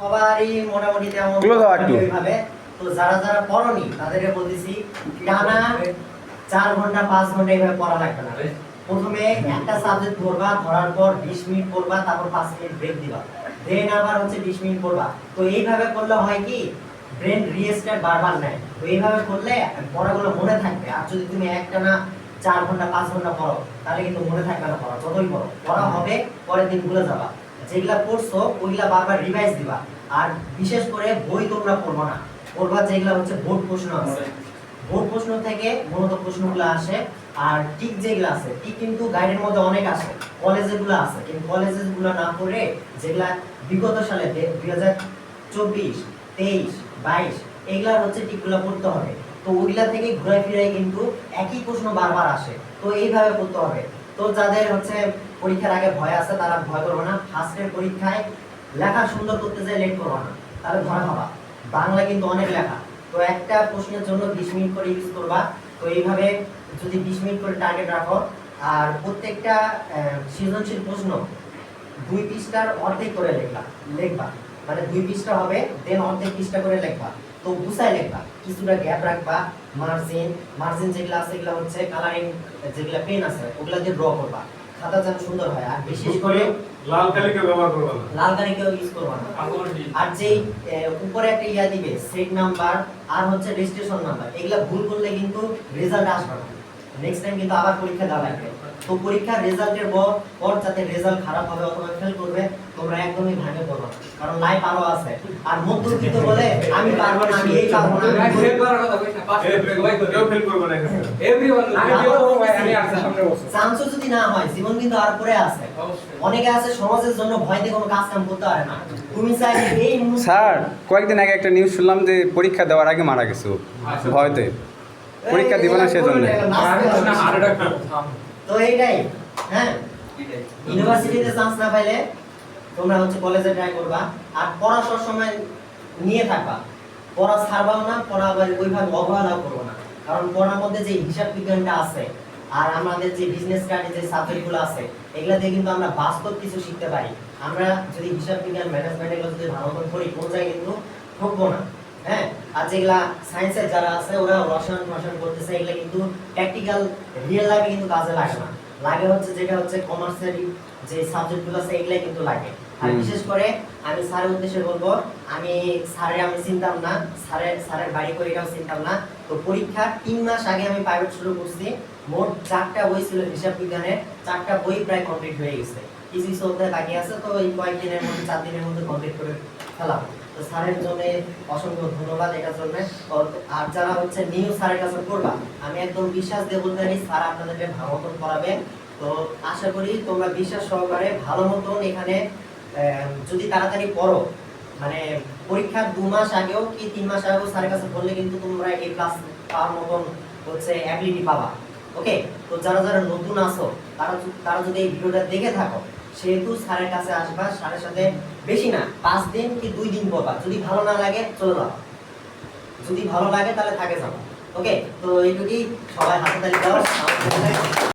সবারই মোটামুটি তেমন হও একটু। তো যারা যারা পড়নি তাদেরকে বলতেছি টানা চার ঘণ্টা পাঁচ ঘণ্টা এইভাবে পড়া লাগবে না। প্রথমে একটা সাবজেক্ট পড়বা ধরার পর বিশ মিনিট পড়বা তারপর পাঁচ মিনিট ব্রেক দিবা। দেন আবার হচ্ছে বিশ মিনিট পড়বা। তো এইভাবে করলে হয় কি ব্রেন রিস্টার্ট বারবার নেয়। তো এইভাবে করলে পড়াগুলো মনে থাকবে। আর যদি তুমি একটা না চার ঘণ্টা পাঁচ ঘণ্টা পড়ো তাহলে কিন্তু মনে থাকবে না পড়া। যতই পড়ো পড়া হবে পরের দিন ভুলে যাবা। যেগুলা পড়ছো ওইগুলা বারবার রিভাইজ দিবা। আর বিশেষ করে বই তোমরা পড়ব না। পড়বা যেগুলা হচ্ছে বোর্ড প্রশ্ন আছে। বোর্ড প্রশ্ন থেকে মূলত প্রশ্নগুলো আসে। আর টিক যেগুলো আছে টিক কিন্তু গাইডের মধ্যে অনেক আসে কলেজে গুলো আছে। কিন্তু কলেজে গুলো না পড়ে যেগুলা বিগত সালে দুই হাজার চব্বিশ তেইশ বাইশ এগুলা হচ্ছে টিকগুলো পড়তে হবে। তো ওইগুলা থেকে ঘুরে ফিরে কিন্তু একই প্রশ্ন বারবার আসে। তো এইভাবে পড়তে হবে। তো যাদের হচ্ছে পরীক্ষার আগে ভয় আছে, তারা ভয় করবে না। ফার্স্টের পরীক্ষায় লেখা সুন্দর করতে যায় লেট করবে না। তাহলে ধরা খাবা বাংলা কিন্তু অনেক লেখা। তো একটা প্রশ্নের জন্য বিশ মিনিট করে ইউজ করবা। তো এইভাবে যদি বিশ মিনিট করে টার্গেট রাখো, আর প্রত্যেকটা সৃজনশীল প্রশ্ন দুই পৃষ্ঠার অর্ধেক করে লেখবা লিখবা। মানে দুই পৃষ্ঠা হবে দেন অর্ধেক পৃষ্ঠা করে লিখবা। তো গুছায় লিখবা কিছুটা গ্যাপ রাখবা মার্জিন মার্জিন যেগুলো আছে এগুলো হচ্ছে কালারিং যেগুলো পেন আছে ওগুলা দিয়ে ড্র করবা। খাতা যেন সুন্দর হয় আর বিশেষ করে লাল কালিকে ব্যবহার করবা না? লাল কালি কেউ ইউজ করবা না। আর যেই উপরে একটা ইয়া দিবে সেট নাম্বার আর হচ্ছে রেজিস্ট্রেশন নাম্বার এগুলা ভুল করলে কিন্তু রেজাল্ট আসবে না। নেক্সট টাইম কিন্তু আবার পরীক্ষা দেওয়া লাগবে। তো পরীক্ষার রেজাল্টের পর যাতে রেজাল্ট খারাপ হবে অথবা ফেল করবে তোমরা একদমই ভাঙে না। আছে আর মধ্যবিত্ত বলে আমি পারব না আমি এই পারব না আমি কেউ ফেল করবে না এখানে চান্সও যদি না হয় জীবন কিন্তু আর পরে আছে অনেকে আছে সমাজের জন্য ভয়তে কোনো কাজ কাম করতে পারে না তুমি চাইলে এই স্যার কয়েকদিন আগে একটা নিউজ শুনলাম যে পরীক্ষা দেওয়ার আগে মারা গেছে ভয়তে পরীক্ষা দিবে না সেজন্য। তো এইটাই হ্যাঁ ইউনিভার্সিটিতে চান্স না পাইলে তোমরা হচ্ছে কলেজে ট্রাই করবা, আর পড়া সব সময় নিয়ে থাকবা। পড়া ছাড়বাও না, পড়া আবার ওইভাবে অবহেলাও করব না। কারণ পড়ার মধ্যে যে হিসাব বিজ্ঞানটা আছে, আর আমাদের যে বিজনেস স্টাডি যে সাবজেক্টগুলো আছে, এগুলা দিয়ে কিন্তু আমরা বাস্তব কিছু শিখতে পারি। আমরা যদি হিসাব বিজ্ঞান ম্যানেজমেন্ট এগুলো যদি ভালো মতো করি, কোন জায়গায় কিন্তু ঠকবো না। হ্যাঁ? আর যেগুলা সায়েন্সের যারা আছে, ওরা রসায়ন রসায়ন করতেছে, এগুলা কিন্তু প্র্যাকটিক্যাল রিয়েল লাইফে কিন্তু কাজে লাগে না। লাগে হচ্ছে যেটা হচ্ছে কমার্সের যে সাবজেক্টগুলো আছে এগুলাই কিন্তু লাগে। আর বিশেষ করে আমি স্যারের উদ্দেশ্যে বলব আমি স্যারের আমি চিনতাম না স্যারের স্যারের বাড়ি করে এটাও চিনতাম না। তো পরীক্ষা তিন মাস আগে আমি প্রাইভেট শুরু করছি। মোট চারটা বই ছিল হিসাব বিজ্ঞানের চারটা বই প্রায় কমপ্লিট হয়ে গেছে। কিছু কিছু অধ্যায় বাকি আছে তো এই কয়েকদিনের মধ্যে চার দিনের মধ্যে কমপ্লিট করে ফেলাম তো জন্য অসংখ্য ধন্যবাদ এটার জন্য। আর যারা হচ্ছে নিউ কাছে আমি একদম বিশ্বাস স্যার আপনাদেরকে ভালো মতন তো আশা করি তোমরা বিশ্বাস সহকারে ভালো মতন এখানে যদি তাড়াতাড়ি পড়ো মানে পরীক্ষার দু মাস আগেও কি তিন মাস আগেও স্যারের কাছে পড়লে কিন্তু তোমরা এই ক্লাস পাওয়ার মতন হচ্ছে অ্যাবিলিটি পাবা। ওকে, তো যারা যারা নতুন আসো তারা তারা যদি এই ভিডিওটা দেখে থাকো, সেহেতু স্যারের কাছে আসবা, স্যারের সাথে বেশি না, পাঁচ দিন কি দুই দিন পড়বা যদি ভালো না লাগে, চলে যাও। যদি ভালো লাগে, তাহলে থাকে যাব ওকে, তো এইটুকুই, সবাই হাতে তালি দাও